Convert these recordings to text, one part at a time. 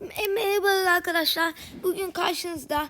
E, Merhabalar arkadaşlar. Bugün karşınızda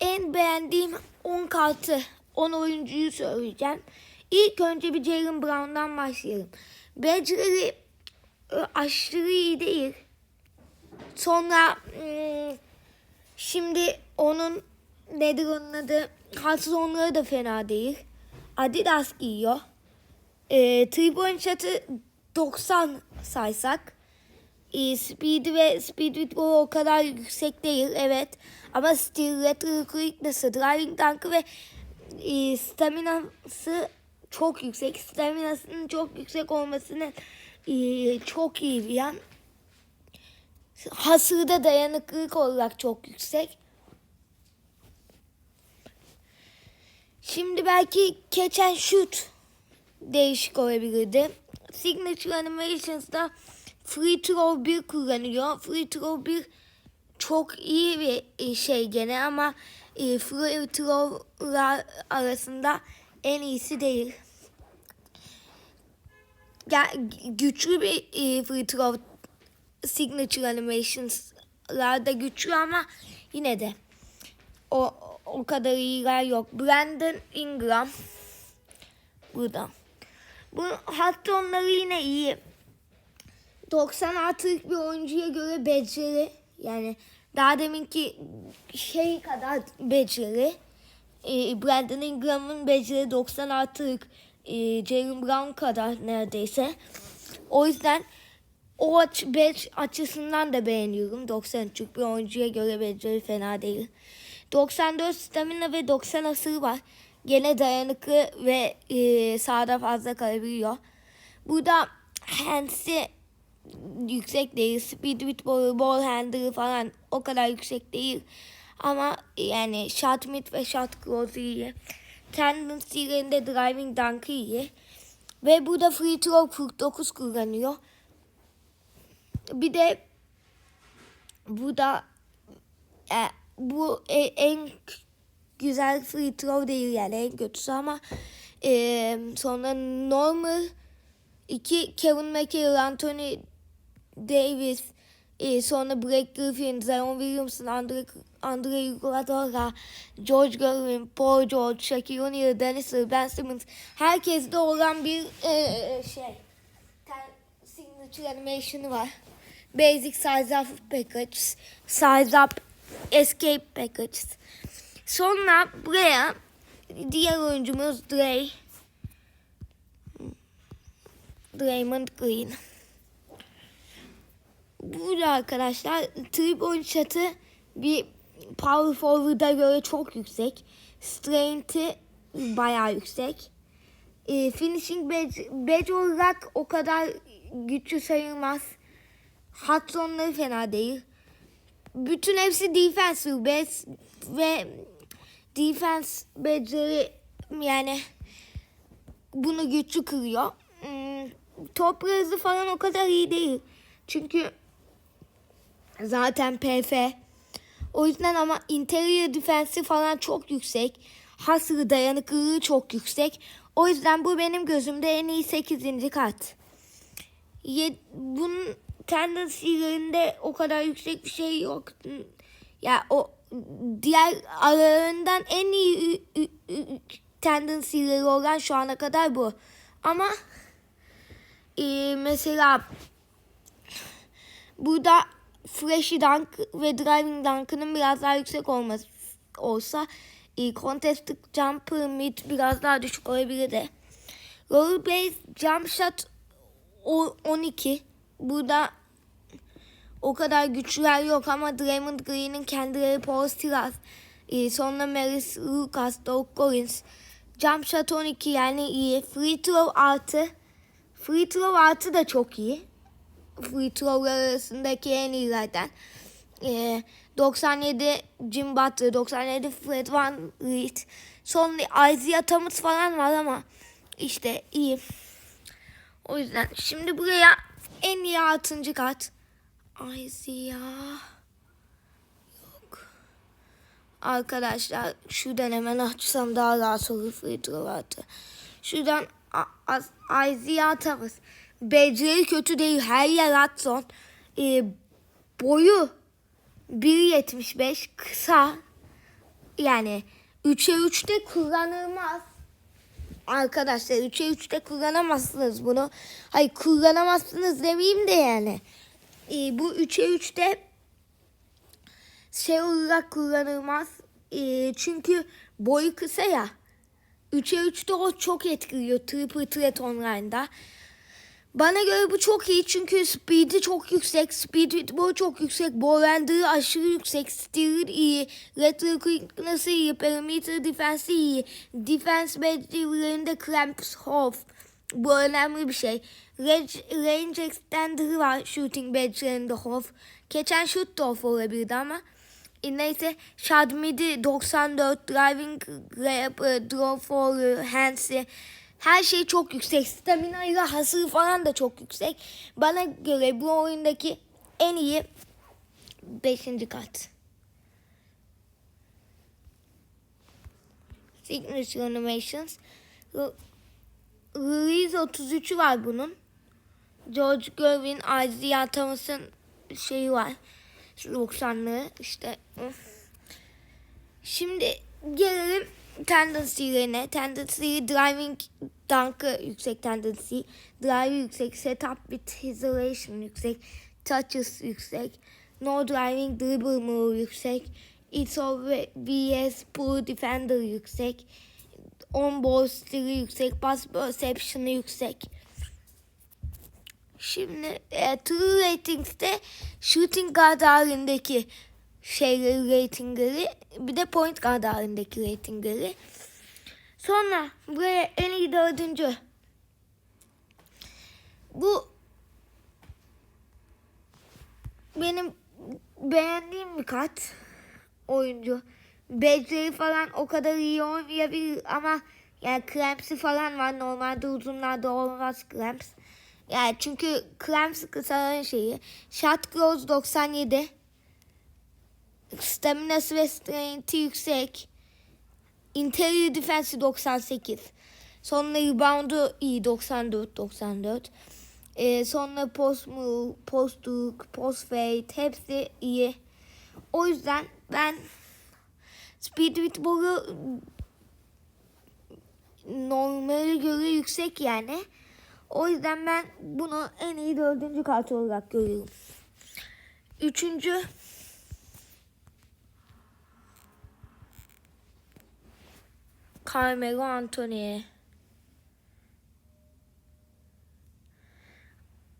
en beğendiğim 10 kartı, 10 oyuncuyu söyleyeceğim. İlk önce bir Jalen Brown'dan başlayalım. Becerileri e, aşırı iyi değil. Sonra hmm, şimdi onun nedir onun adı? Halsız onları da fena değil. Adidas giyiyor. E, point shot'ı 90 saysak. E, speed ve speed with goal o kadar yüksek değil evet. Ama still lateral quickness'ı, driving dunk'ı ve e, staminası çok yüksek. Staminasının çok yüksek olmasının e, çok iyi bir yan. Hasırda dayanıklılık olarak çok yüksek. Şimdi belki and shoot değişik olabilirdi. Signature Animations'da Free Throw 1 kullanıyor. Free Throw 1 çok iyi bir şey gene ama e, Free Throw'lar arasında en iyisi değil. Ya, güçlü bir e, Free Throw Signature Animations'larda güçlü ama yine de o o kadar iyiler yok. Brandon Ingram burada. Bu hatta onları yine iyi. 96'lık bir oyuncuya göre beceri yani daha deminki şey kadar beceri. E, Brandon Ingram'ın beceri 96'lık e, Jalen Brown kadar neredeyse. O yüzden o aç, beş açısından da beğeniyorum. 93'lük bir oyuncuya göre beceri fena değil. 94 stamina ve 90 asıl var. Gene dayanıklı ve e, sahada fazla kalabiliyor. Burada hands'i yüksek değil. Speed with ball, handle falan o kadar yüksek değil. Ama yani shot mid ve shot close iyi. Tendency'lerinde driving dunk'ı iyi. Ve burada free throw 49 kullanıyor. Bir de bu da e, bu e, en güzel free throw değil yani en kötüsü ama e, sonra normal iki Kevin McHale, Anthony Davis e, sonra Blake Griffin, Zion Williamson, Andre, Andre Iguodala, George Gervin, Paul George, Shaquille O'Neal, Dennis Ben Simmons herkeste olan bir e, şey signature animation'ı var. Basic size up package, size up escape package. Sonra buraya diğer oyuncumuz Dre. Draymond Green. Burada arkadaşlar point shot'ı bir power forward'a göre çok yüksek. Strength'i bayağı yüksek. E, finishing badge, badge olarak o kadar güçlü sayılmaz. Hot zone'ları fena değil. Bütün hepsi defensive base ve defense beceri yani bunu güçlü kırıyor. Hmm, top hızı falan o kadar iyi değil. Çünkü zaten PF. O yüzden ama interior defensi falan çok yüksek. Hasırı dayanıklılığı çok yüksek. O yüzden bu benim gözümde en iyi 8. kat. Ye, bunun tendency'lerinde o kadar yüksek bir şey yok. Ya o diğer aralarından en iyi tendency'leri olan şu ana kadar bu. Ama e, mesela burada flashy dunk ve driving dunk'ının biraz daha yüksek olması olsa e, contested jumper mid biraz daha düşük olabilir de. Roller base jump shot 12. Burada o kadar güçlüler yok ama Draymond Green'in kendileri Paul Stilas, e, sonra Maris Lucas, Doug Collins, jump shot 12 yani iyi. Free throw artı. Free throw artı da çok iyi. Free throw'lar arasındaki en iyi zaten. E, 97 Jim Butler, 97 Fred Van Vliet. Sonra Isaiah Thomas falan var ama işte iyi. O yüzden şimdi buraya en iyi altıncı kat. Isaiah. Yok. Arkadaşlar şuradan hemen açsam daha rahat olur free throw atı. Şuradan Isaiah Thomas. Beceri kötü değil. Her yer at son. Ee, boyu 1.75 kısa. Yani 3'e 3'te kullanılmaz. Arkadaşlar 3'e 3'te kullanamazsınız bunu. Hayır kullanamazsınız demeyeyim de yani. Ee, bu 3'e 3'te şey olarak kullanılmaz. Ee, çünkü boyu kısa ya. 3'e 3'te o çok etkiliyor Triple Threat Online'da. Bana göre bu çok iyi çünkü speed'i çok yüksek, speed boyu çok yüksek, ball aşırı yüksek, steal iyi, retro quickness'ı iyi, perimeter defense'i iyi, defense becerilerinde clamps off. Bu önemli bir şey. Range, range extender'ı var shooting becerilerinde off. Geçen shoot da off olabilirdi ama. E, neyse shot midi 94, driving grab, draw for, hands'i. Her şey çok yüksek. Stamina ile hasır falan da çok yüksek. Bana göre bu oyundaki en iyi 5. kat. Signature Animations. Re- Release 33'ü var bunun. George Gervin, Isaiah Thomas'ın şeyi var. 90'lı işte. Şimdi gelelim tendency'lerine. Tendency driving dunk'ı yüksek tendency. Drive yüksek. Setup with isolation yüksek. Touches yüksek. No driving dribble move yüksek. It's over vs poor defender yüksek. On ball steal'i yüksek. Pass perception'ı yüksek. Şimdi e, True Ratings'te shooting guard halindeki şeyleri, ratingleri bir de point guard halindeki ratingleri. Sonra buraya en iyi dördüncü. Bu benim beğendiğim bir kat oyuncu. Beceri falan o kadar iyi oynayabilir ama yani Clams'i falan var. Normalde uzunlarda olmaz Clamps. Yani çünkü Clamps kısaların şeyi. Shot Close 97. Staminası ve strength'i yüksek. Interior Defense'i 98. Sonra rebound'u iyi 94-94. Ee, sonra post move, post hook, post fade hepsi iyi. O yüzden ben speed with ball'u normale göre yüksek yani. O yüzden ben bunu en iyi dördüncü kart olarak görüyorum. Üçüncü Carmelo Anthony.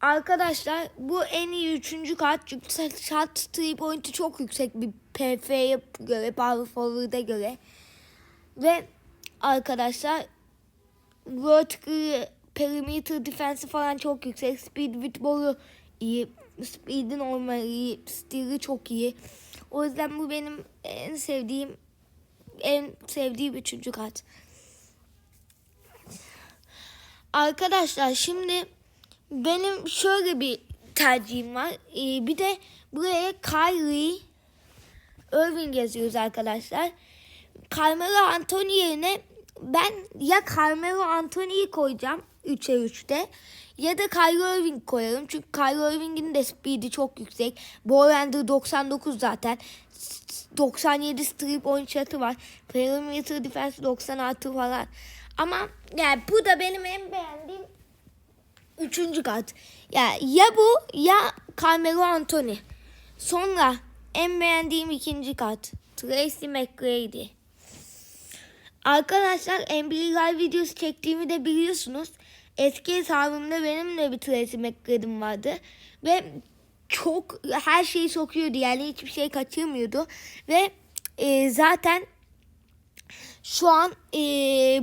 Arkadaşlar bu en iyi üçüncü kart çünkü shot three point'i çok yüksek bir PF'ye göre, power forward'a göre. Ve arkadaşlar vertical perimeter defense falan çok yüksek. Speed with ball'u iyi. Speed'i normal iyi. Steal'i çok iyi. O yüzden bu benim en sevdiğim en sevdiğim üçüncü kat. Arkadaşlar şimdi benim şöyle bir tercihim var. Ee, bir de buraya Kyrie Irving yazıyoruz arkadaşlar. Carmelo Anthony yerine ben ya Carmelo Anthony'yi koyacağım 3'e 3'te ya da Kyrie Irving koyarım. Çünkü Kyrie Irving'in de speed'i çok yüksek. Ball 99 zaten. 97 strip point shot'ı var. Perimeter defense 96 falan. Ama yani bu da benim en beğendiğim üçüncü kat. Ya ya bu ya Carmelo Anthony. Sonra en beğendiğim ikinci kat. Tracy McGrady. Arkadaşlar NBA Live videosu çektiğimi de biliyorsunuz. Eski hesabımda benim de bir Tracy McGrady'm vardı. Ve çok her şeyi sokuyordu yani hiçbir şey kaçırmıyordu. Ve e, zaten şu an e,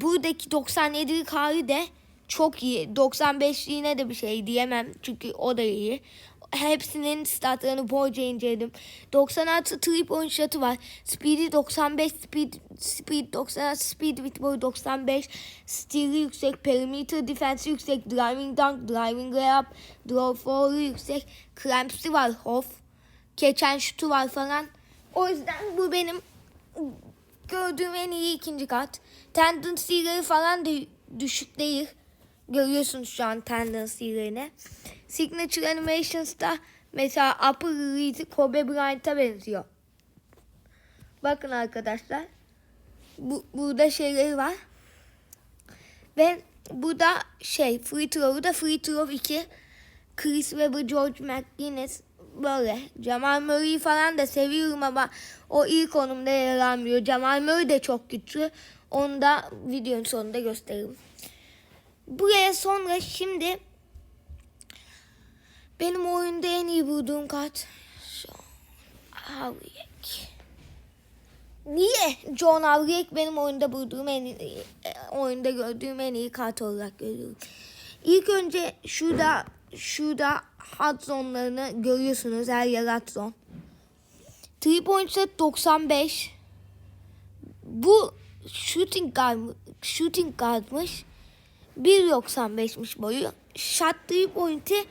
buradaki 97'lik hali de çok iyi. 95'liğine de bir şey diyemem çünkü o da iyi. Hepsinin statlarını boyunca inceledim. 96 3 point shot'ı var. Speed'i 95, speed, speed 96, speed with boy 95. Steal'i yüksek, perimeter defense yüksek, driving dunk, driving layup, draw for'u yüksek. Clamps'i var, off. Keçen şutu var falan. O yüzden bu benim gördüğüm en iyi ikinci kat. Tendency'leri falan da düşük değil. Görüyorsunuz şu an tendency'lerini. Signature Animations'ta Mesela upper release'i Kobe Bryant'a benziyor. Bakın arkadaşlar. Bu, burada şeyleri var. Ve bu da şey free throw'u da free throw 2. Chris Webber, George McGuinness böyle. Jamal Murray'i falan da seviyorum ama o ilk konumda yer almıyor. Jamal Murray de çok güçlü. Onu da videonun sonunda gösteririm. Buraya sonra şimdi benim oyunda en iyi bulduğum kart John Havriek. Niye John Havriek benim oyunda bulduğum en iyi, e, oyunda gördüğüm en iyi kart olarak görüyorum. İlk önce şurada şurada hot zone'larını görüyorsunuz. Her yer zone. 3 point set 95. Bu shooting guard, shooting guardmış. 1.95'miş boyu. Shot 3 point'i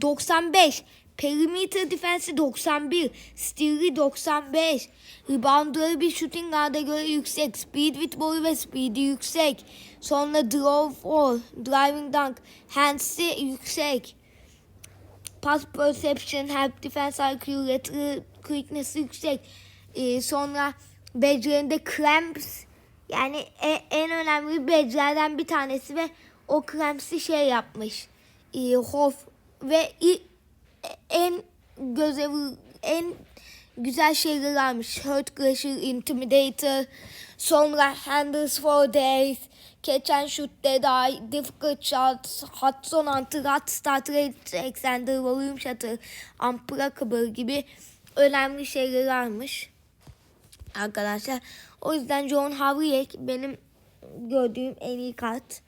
95. Perimeter defense'i 91. Steal'i 95. Reboundları bir shooting guard'a göre yüksek. Speed with boyu ve speed'i yüksek. Sonra draw for, driving dunk, hands'i yüksek. Pass perception, help defense IQ, retry quickness yüksek. Ee, sonra becerilerinde clamps yani e- en önemli becerilerden bir tanesi ve o clamps'i şey yapmış. Ee, Hoff ve i- en göze en güzel şeyler almış. Hurt Crusher, Intimidator, sonra Handles for Days, Catch and Shoot Dead Eye, Difficult Shots, Hot Zone Hunter, Hot Start Rate, Extender, Volume Shutter, Unbreakable gibi önemli şeyler almış. Arkadaşlar o yüzden John Havriek benim gördüğüm en iyi kart.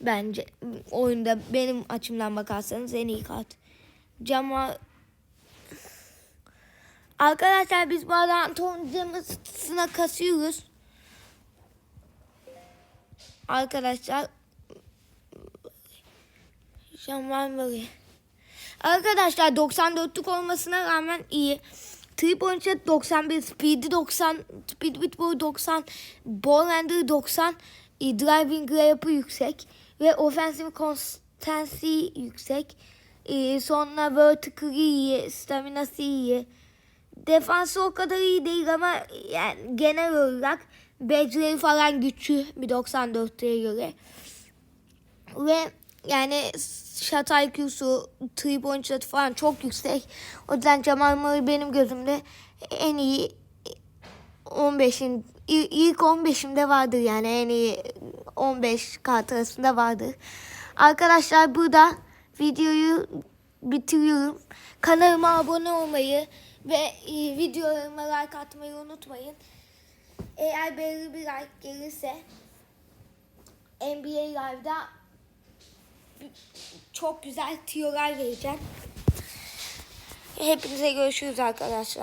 Bence oyunda benim açımdan bakarsanız en iyi kart. Cama Arkadaşlar biz bu arada Anton James'ına kasıyoruz. Arkadaşlar Jamal Murray. Arkadaşlar 94'lük olmasına rağmen iyi. 3 point shot 91, speed'i 90, speed with ball 90, ball handle 90, e, driving layup'ı yüksek ve offensive consistency yüksek. E, sonra vertical iyi, staminası iyi. Defansı o kadar iyi değil ama yani genel olarak beceri falan güçlü bir 94'e göre. Ve yani shot IQ'su, 3 point shot falan çok yüksek. O yüzden Jamal Murray benim gözümde en iyi 15'in il- ilk 15'imde vardır yani en iyi 15 kart arasında vardır. Arkadaşlar burada videoyu bitiriyorum. Kanalıma abone olmayı ve e, videolarıma like atmayı unutmayın. Eğer belirli bir like gelirse NBA Live'da çok güzel tiyolar vereceğim. Hepinize görüşürüz arkadaşlar.